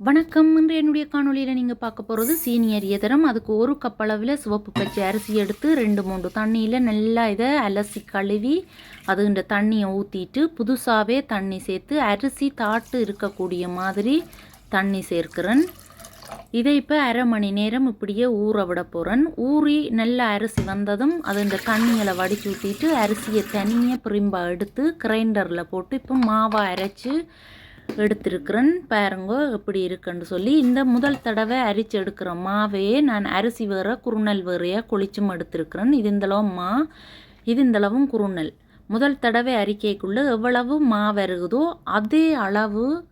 வணக்கம். இன்று என்னுடைய காணொலியில் நீங்கள் பார்க்க போகிறது சீனியர் எதரம் அதுக்கு ஒரு கப் அளவில் சிவப்பு பச்சை அரிசி எடுத்து ரெண்டு மூன்று தண்ணியில் நல்லா இதை அலசி கழுவி அது இந்த தண்ணியை ஊற்றிட்டு புதுசாகவே தண்ணி சேர்த்து அரிசி தாட்டு இருக்கக்கூடிய மாதிரி தண்ணி சேர்க்கிறேன். இதை இப்போ அரை மணி நேரம் இப்படியே ஊற விட போகிறேன் ஊறி நல்ல அரிசி வந்ததும் அது இந்த தண்ணியில் வடிச்சு ஊற்றிட்டு அரிசியை தனியாக பிரிம்பாக எடுத்து கிரைண்டரில் போட்டு இப்போ மாவை அரைச்சி எடுத்திருக்கிறேன். பாருங்க எப்படி இருக்குன்னு சொல்லி இந்த முதல் தடவை அரிச்சு எடுக்கிற மாவையே நான் அரிசி வேற குறுநல் வேறையாக குளிச்சும் எடுத்திருக்கிறேன். இது இந்தளவு மா இது இந்தளவும் குறுநல். முதல் தடவை அரிக்கைக்குள்ளே எவ்வளவு மாவு வருகுதோ அதே அளவு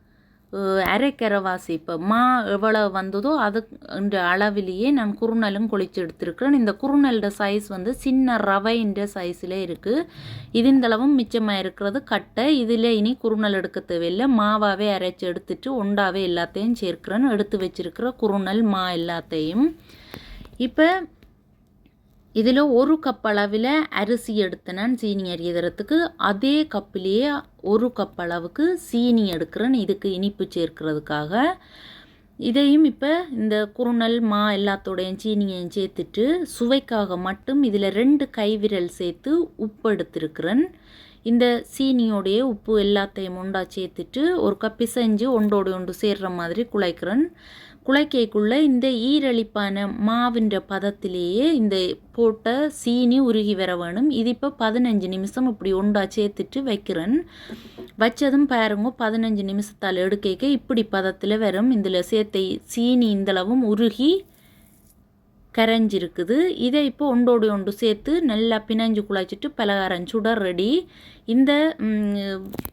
அஹ், அரைக்கரைவாசி இப்போ மா எவ்வளோ வந்ததோ அது இந்த அளவிலேயே நான் குறுநலும் குளிச்சு எடுத்திருக்கிறேன். இந்த குறுநலோட சைஸ் வந்து சின்ன ரவைன்ற சைஸில் இருக்குது இதுந்தளவும் மிச்சமாக இருக்கிறது. கட்டை இதில் இனி குறுநல் எடுக்க தேவையில்லை. மாவாகவே அரைச்சி எடுத்துட்டு உண்டாவே எல்லாத்தையும் சேர்க்கிறேன் எடுத்து வச்சிருக்கிற குறுநல் மா எல்லாத்தையும். இப்போ இதில் ஒரு கப் அளவில் அரிசி எடுத்தேன் சீனி அரியதறதுக்கு அதே கப்பிலேயே ஒரு கப் அளவுக்கு சீனி எடுக்கிறேன். இதுக்கு இனிப்பு சேர்க்கிறதுக்காக. இதையும் இப்போ இந்த குறுநல் மா எல்லாத்தோடையும் சீனியையும் சேர்த்துட்டு சுவைக்காக மட்டும் இதில் ரெண்டு கைவிரல் சேர்த்து உப்பு எடுத்திருக்கிறேன். இந்த சீனியோடைய உப்பு எல்லாத்தையும் ஒண்டா சேர்த்துட்டு ஒரு கப் பிசைஞ்சு ஒன்றோடு ஒன்று சேர்ற மாதிரி குழைக்கிறேன். குழைக்கைக்குள்ளே இந்த ஈரழிப்பான மாவின்ற பதத்திலேயே இந்த போட்ட சீனி உருகி வர வேணும். இது இப்போ பதினஞ்சு நிமிஷம் இப்படி ஒண்டா சேர்த்துட்டு வைக்கிறேன். வச்சதும் பாருங்க பதினஞ்சு நிமிஷத்தால் எடுக்க இப்படி பதத்தில் வரும். இதில் சேர்த்த சீனி இந்தளவும் உருகி கரைஞ்சிருக்குது. இதை இப்போ ஒன்றோடு ஒன்று சேர்த்து நல்லா பிணைஞ்சு குழைச்சிட்டு பலகாரம் சுட ரெடி. இந்த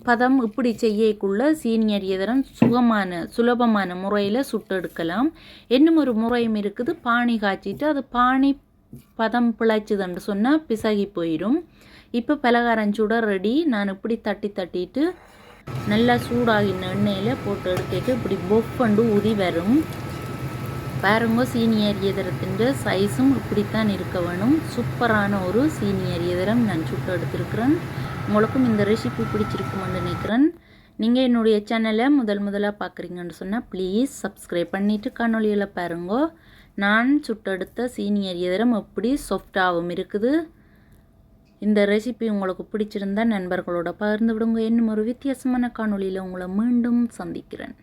பதம் இப்படி செய்யக்குள்ள சீனியர் எதிரம் சுகமான சுலபமான முறையில் சுட்டு எடுக்கலாம். இன்னும் ஒரு முறையும் இருக்குது. பானி காய்ச்சிட்டு அது பானி பதம் பிழைச்சுதுன்னு சொன்னால் பிசகி போயிடும் இப்போ பலகாரம் சுட ரெடி. நான் இப்படி தட்டி தட்டிட்டு நல்லா சூடாகின எண்ணெயில் போட்டு எடுத்துட்டு இப்படி பொஃபண்டு ஊதி வரும். பாருங்க சீனியர் எதிரத்தின் சைஸும் இப்படித்தான் இருக்க வேணும். சூப்பரான ஒரு சீனியர் எதிரம் நான் சுட்டு எடுத்திருக்கிறேன். உங்களுக்கும் இந்த ரெசிபி பிடிச்சிருக்குமென்னு நினைக்கிறேன். நீங்கள் என்னுடைய சேனலை முதல் முதலாக பார்க்குறீங்கன்னு சொன்னால் ப்ளீஸ் சப்ஸ்கிரைப் பண்ணிவிட்டு காணொலியில் பாருங்க. நான் சுட்டெடுத்த சீனியர் எதிரம் எப்படி சாஃப்டாகவும் இருக்குது. இந்த ரெசிபி உங்களுக்கு பிடிச்சிருந்தா நண்பர்களோட பகிர்ந்து விடுங்க. இன்னும் ஒரு வித்தியாசமான காணொலியில் உங்களை மீண்டும் சந்திக்கிறேன்.